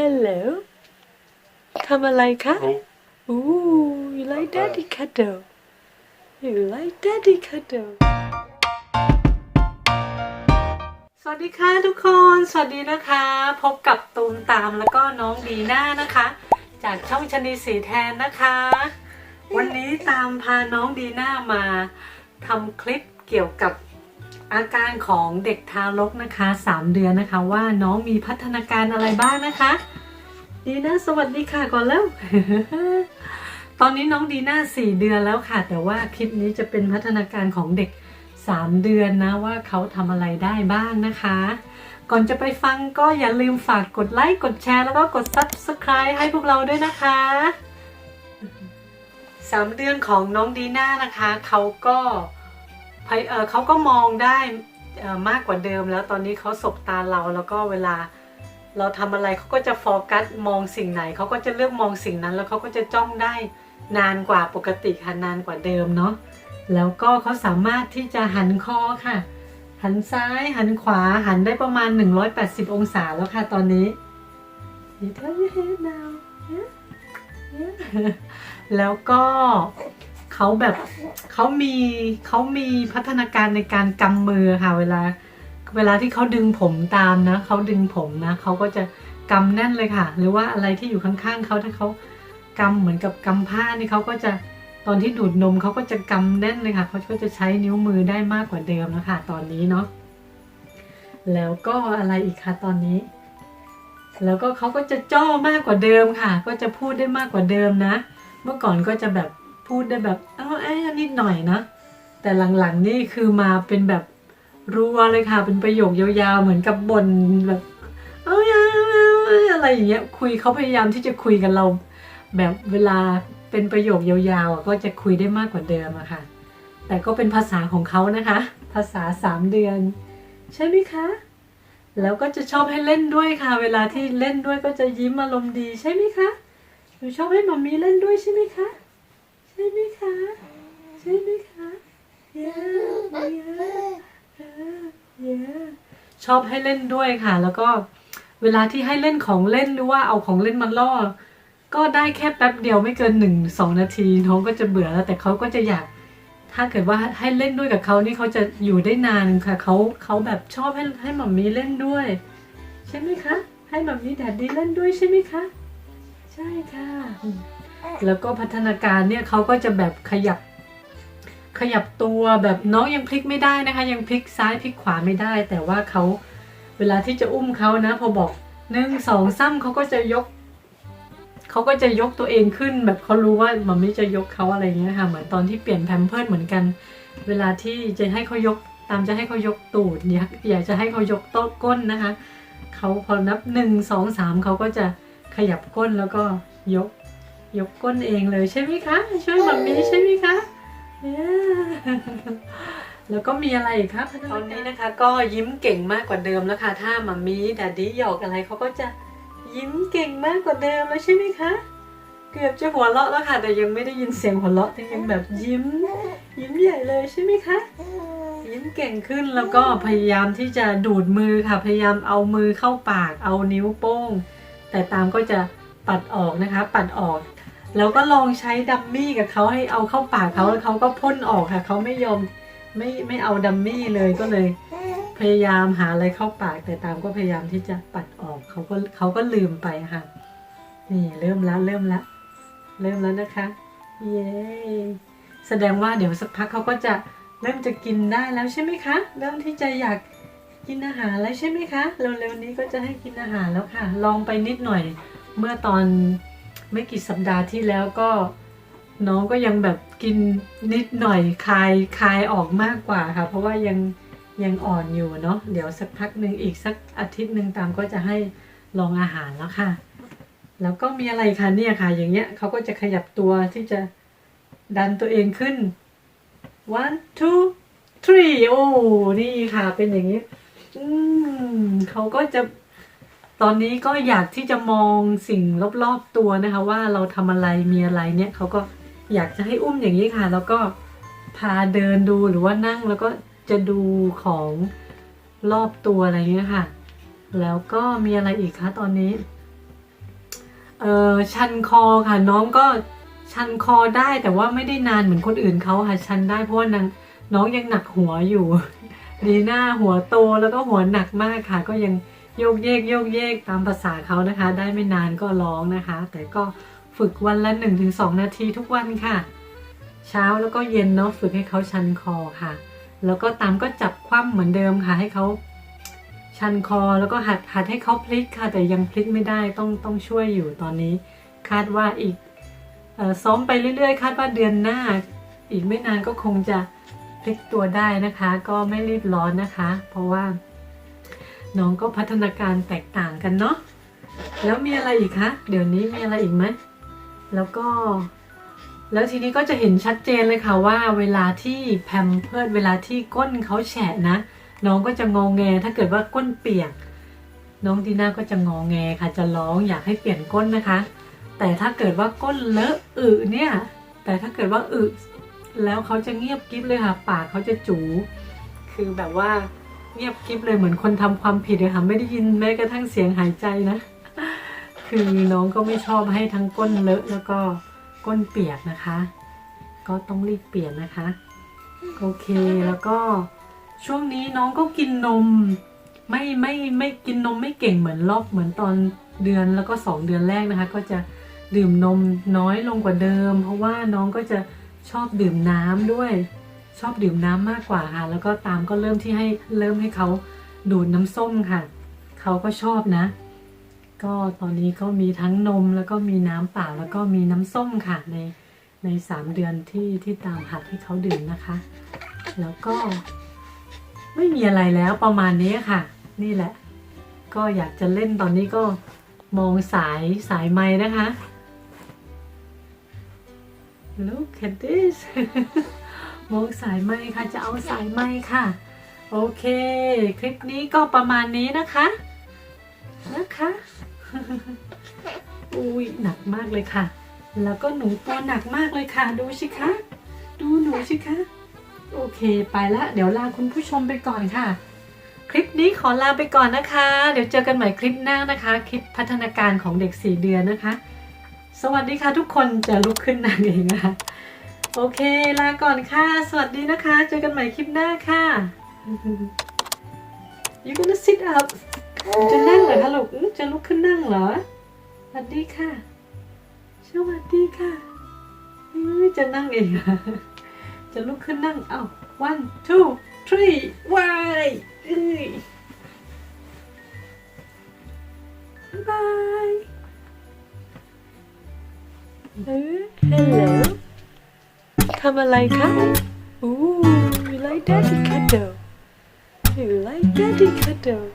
Hello ทำอะไรคะ Oh, Ooh you like daddy cuddle you like daddy cuddle สวัสดีค่ะทุกคน สวัสดีนะคะ พบกับตูมตามแล้วก็น้องดีน่านะคะ จากช่องชนีสีแทนนะคะ วันนี้ตามพาน้องดีน่ามาทำคลิปเกี่ยวกับ อาการของเด็กทารกนะคะ 3 เดือนนะคะ ว่าน้องมีพัฒนาการอะไรบ้างนะคะ ดีน่าสวัสดีค่ะก่อนแล้ว ตอนนี้น้องดีน่าสี่เดือนแล้วค่ะ แต่ว่าคลิปนี้จะเป็นพัฒนาการของเด็ก 3 เดือนนะว่าเขาทำอะไรได้บ้างนะคะ ก่อนจะไปฟังก็อย่าลืมฝากกดไลค์กดแชร์แล้วก็กด subscribe ให้พวกเราด้วยนะคะสามเดือนของน้องดีน่านะคะเขาก็ เเขาก็มองได้มากกว่าเดิมแล้วตอนนี้เขาสบตาเราแล้วก็เวลาเราทำอะไรเขาก็จะโฟกัสมองสิ่งไหนเขาก็จะเลือกมองสิ่งนั้น แล้วเขาก็จะจ้องได้นานกว่าปกติค่ะนานกว่าเดิมเนาะแล้วก็เขาสามารถที่จะหันคอค่ะ หันซ้ายหันขวาหันได้ประมาณ 180 องศาแล้วค่ะตอนนี้ You turn your head now yeah yeah แล้วก็ เขาแบบเขามีเขามีพัฒนาการในการกำมือค่ะ เวลา เวลาที่เขาดึงผมตามนะเขาดึงผมนะเขาก็จะกำแน่นเลยค่ะ หรือว่าอะไรที่อยู่ข้างๆเขาถ้าเขากำเหมือนกับกำผ้านี่เขาก็จะตอนที่ดูดนมเขาก็จะกำแน่นเลยค่ะเขาก็จะใช้นิ้วมือได้มากกว่าเดิมแล้วค่ะตอนนี้เนาะแล้วก็อะไรอีกคะตอนนี้ แล้วก็เขาก็จะจ้อมากกว่าเดิมค่ะ ก็จะพูดได้มากกว่าเดิมนะ เมื่อก่อนก็จะแบบ พูดได้แบบเอ้าแอะนิดหน่อยนะ แต่หลังๆนี่คือมาเป็นแบบรัวเลยค่ะ เป็นประโยคยาวๆ เหมือนกับบนแบบเอ้ยอะไรอย่างเงี้ยคุยเขาพยายามที่จะคุยกับเรา แบบเวลาเป็นประโยคยาวๆก็จะคุยได้มากกว่าเดิมอะค่ะ แต่ก็เป็นภาษาของเขานะคะ ภาษาสามเดือน ใช่ไหมคะแล้วก็จะชอบให้เล่นด้วยค่ะ เวลาที่เล่นด้วยก็จะยิ้มอารมณ์ดีใช่ไหมคะหนูชอบให้มามีเล่นด้วยใช่ไหมคะ ช่ไหมคะ yeah yeah yeah yeah ชอบให้เล่นด้วยค่ะ แล้วก็เวลาที่ให้เล่นของเล่นหรือว่าเอาของเล่นมาล่อ ก็ได้แค่แป๊บเดียวไม่เกินหนึ่งสองนาทีน้องก็จะเบื่อแล้วแต่เขาก็จะอยาก ถ้าเกิดว่าให้เล่นด้วยกับเขานี่เขาจะอยู่ได้นานค่ะเขาเขาแบบชอบให้ให้หมัมมี่เล่นด้วย ใช่ไหมคะ ให้หมัมมี่แดดดี้เล่นด้วยใช่ไหมคะ ใช่ค่ะ แล้วก็พัฒนาการเนี่ยเขาก็จะแบบขยับ ขยับตัวแบบน้องยังพลิกไม่ได้นะคะ ยังพลิกซ้ายพลิกขวาไม่ได้ แต่ว่าเขาเวลาที่จะอุ้มเขานะ พอบอกหนึ่งสองซ้ำเขาก็จะยกเขาก็จะยกตัวเองขึ้น แบบเขารู้ว่ามันไม่จะยกเขาอะไรเงี้ยค่ะเหมือนตอนที่เปลี่ยนแพมเพิร์ดเหมือนกัน เวลาที่จะให้เขายก ตามจะให้เขายกตูดอยากอยากจะให้เขายกโต๊ะก้นนะคะเขาพอนับหนึ่งสองสามเขาก็จะขยับก้นแล้วก็ยกยกก้นเองเลยใช่ไหมคะ ช่วยแบบนี้ใช่ไหมคะ แล้วก็มีอะไรอีกครับตอนนี้นะคะ ก็ยิ้มเก่งมากกว่าเดิมแล้วค่ะ ถ้ามามีดัดดี้หยอกอะไรเขาก็จะยิ้มเก่งมากกว่าเดิมแล้วใช่ไหมคะเกือบจะหัวเราะแล้วค่ะ แต่ยังไม่ได้ยินเสียงหัวเราะแต่ยังแบบยิ้ม ยิ้มใหญ่เลยใช่ไหมคะยิ้มเก่งขึ้นแล้วก็พยายามที่จะดูดมือค่ะ พยายามเอามือเข้าปากเอานิ้วโป้ง แต่ตามก็จะปัดออกนะคะ ปัดออก แล้วก็ลองใช้ดัมมี่กับเขาให้เอาเข้าปากเขาแล้วเขาก็พ่นออกค่ะเขาไม่ยอมไม่ไม่เอาดัมมี่เลยก็เลย พยายามหาอะไรเข้าปากแต่ตามก็พยายามที่จะปัดออกเขาก็เขาก็ลืมไปค่ะ นี่เริ่มแล้วเริ่มแล้วเริ่มแล้วนะคะ เย้แสดงว่าเดี๋ยวสักพักเขาก็จะเริ่มจะกินได้แล้วใช่ไหมคะเริ่มที่จะอยากกินอาหารแล้วใช่ไหมคะเร็วๆนี้ก็จะให้กินอาหารแล้วค่ะ ลองไปนิดหน่อยเมื่อตอน ไม่กี่สัปดาห์ที่แล้วก็น้องก็ยังแบบกินนิดหน่อยคายคายออกมากกว่าค่ะ เพราะว่ายังยังอ่อนอยู่เนาะเดี๋ยวสักพักหนึ่งอีกสักอาทิตย์หนึ่งตามก็จะให้ลองอาหารแล้วค่ะ แล้วก็มีอะไรคะเนี่ยค่ะ อย่างเงี้ยเขาก็จะขยับตัวที่จะดันตัวเองขึ้น one two three โอ้นี่ค่ะเป็นอย่างนี้ อืมเขาก็จะ ตอนนี้ก็อยากที่จะมองสิ่งรอบๆตัวนะคะ ว่าเราทำอะไรมีอะไรเนี่ยเขาก็อยากจะให้อุ้มอย่างนี้ค่ะ แล้วก็พาเดินดูหรือว่านั่งแล้วก็จะดูของรอบตัวอะไรเงี้ยค่ะ แล้วก็มีอะไรอีกคะตอนนี้ เออชันคอค่ะ น้องก็ชันคอได้แต่ว่าไม่ได้นานเหมือนคนอื่นเขาค่ะ ชันได้เพราะว่านั้นน้องยังหนักหัวอยู่ ดีหน้าหัวโตแล้วก็หัวหนักมากค่ะ ก็ยัง โยกเยกโยกเยกตามภาษาเขานะคะ ได้ไม่นานก็ร้องนะคะ แต่ก็ฝึกวันละ 1-2 นาทีทุกวันค่ะ เช้าแล้วก็เย็นเนาะฝึกให้เขาชันคอค่ะ แล้วก็ตามก็จับคว่ำเหมือนเดิมค่ะ ให้เขาชันคอแล้วก็หัดหัดให้เขาพลิกค่ะ แต่ยังพลิกไม่ได้ต้องต้องช่วยอยู่ตอนนี้ คาดว่าอีกออซ้อมไปเรื่อยๆ คาดว่าเดือนหน้า อีกไม่นานก็คงจะพลิกตัวได้นะคะ ก็ไม่รีบร้อนนะคะ เพราะว่า น้องก็พัฒนาการแตกต่างกันเนาะแล้วมีอะไรอีกคะเดี๋ยวนี้มีอะไรอีกไหมแล้วก็ แล้วทีนี้ก็จะเห็นชัดเจนเลยค่ะว่าเวลาที่แพมเพิร์ดเวลาที่ก้นเขาแฉะนะ น้องก็จะงองแงถ้าเกิดว่าก้นเปียก น้องดีน่าก็จะงองแงค่ะจะร้องอยากให้เปลี่ยนก้นนะคะ แต่ถ้าเกิดว่าก้นเลอะอึเนี่ย แต่ถ้าเกิดว่าอึแล้วเขาจะเงียบกิ๊บเลยค่ะ ปากเขาจะจู คือแบบว่า เงียบกิ๊บเลยเหมือนคนทำความผิดเลยค่ะไม่ได้ยินแม้กระทั่งเสียงหายใจนะ คือน้องก็ไม่ชอบให้ทั้งก้นเลอะแล้วก็ก้นเปียกนะคะ ก็ต้องรีบเปลี่ยนนะคะ โอเคแล้วก็ช่วงนี้น้องก็กินนม ไม่ไม่ไม่กินนมไม่เก่งเหมือนรอบเหมือนตอนเดือนแล้วก็สองเดือนแรกนะคะ ก็จะดื่มนมน้อยลงกว่าเดิม เพราะว่าน้องก็จะชอบดื่มน้ำด้วย ชอบดื่มน้ำมากกว่าค่ะ แล้วก็ตามก็เริ่มที่ให้เริ่มให้เขาดูดน้ำส้มค่ะ เขาก็ชอบนะ ก็ตอนนี้ก็มีทั้งนมแล้วก็มีน้ำเปล่าแล้วก็มีน้ำส้มค่ะ ในในสามเดือนที่ที่ตามหัดให้เขาดื่มนะคะ แล้วก็ไม่มีอะไรแล้วประมาณนี้ค่ะ นี่แหละ ก็อยากจะเล่นตอนนี้ก็มองสายสายไม้นะคะ Look at this มองสายไหมค่ะ จะเอาสายไหมค่ะ โอเค คลิปนี้ก็ประมาณนี้นะคะ นะคะ อุ้ยหนักมากเลยค่ะ แล้วก็หนูตัวหนักมากเลยค่ะ ดูสิคะ ดูหนูสิคะ โอเค ไปละ เดี๋ยวลาคุณผู้ชมไปก่อนค่ะ คลิปนี้ขอลาไปก่อนนะคะ เดี๋ยวเจอกันใหม่คลิปหน้านะคะ คลิปพัฒนาการของเด็ก4เดือนนะคะ สวัสดีค่ะทุกคนจะลุกขึ้นนั่งเองนะคะ โอเค ลาก่อนค่ะ สวัสดีนะคะ เจอกันใหม่คลิปหน้าค่ะ you gonna sit up จะนั่งเหรอคะลูกจะลุกขึ้นนั่งเหรอสวัสดีค่ะสวัสดีค่ะจะนั่งเองจะลุกขึ้นนั่ง เอ้า one two three วายเอ้ยบายเออ hello ทำอะไรคะ Ooh you like daddy cuddle you like daddy cuddle